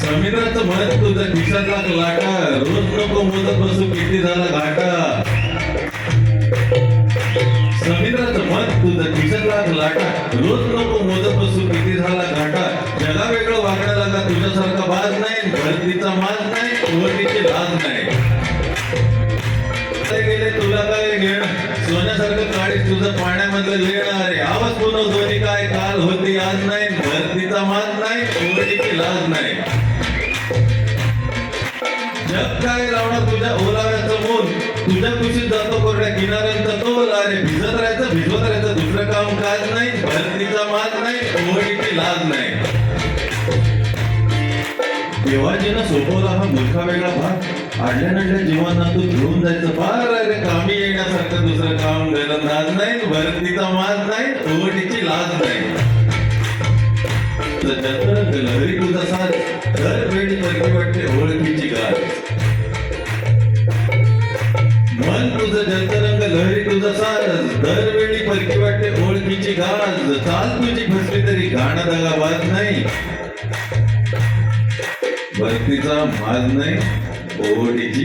समुद्राचं मन तुझं खिशातला लाटा रोज नको मोदक बसून किती झाला घाटा. समुद्राचं मन तुझं खिशातला लाटा रोज नको मोदक बसू किती झाला घाटा. जगा वेगळं वागणं का तुझ्यासारखा बाज नाही भरतीचा माज नाही ओळखीची लाज नाही. गेले तुला काय घेणं? सोन्यासारखं काळी तुझं पाण्यामधलं लेणं अरे आवाज पुन्हा दोन्ही काय काल होती आज नाही भरतीचा मान नाही ओळखीची लाज नाही. जग काय लावणार तुझ्या ओलाव्याचं मोल? तुझ्या कुशीत जातो कोरड्या किनाऱ्यांचा तोल. अरे भिजत राहायचं भिजवत राहायचं दुसरं काम काज नाही भरतीचा मान नाही ओळखीची लाज नाही. देवाजीनं सोपवला हा मुलखा वेगळा भाग आडल्या नडल्या जीवांना तू घेऊन जायचं फार अरे कामी. येण्यासारखं दुसरं काम नाज नाही भरतीचा माज नाही ओवटीची लाज नाही. लहरी तुझा साथ दर वेळी परकी वाटते ओळखीची गाज मन तुझं जंतरंग लहरी तुझा साथ दरवेळी परकी वाटते ओळखीची गाज. चाल तुझी फसली तरी गाणं दगा वाज नाही. भक्तीचा माज नाही ओढीची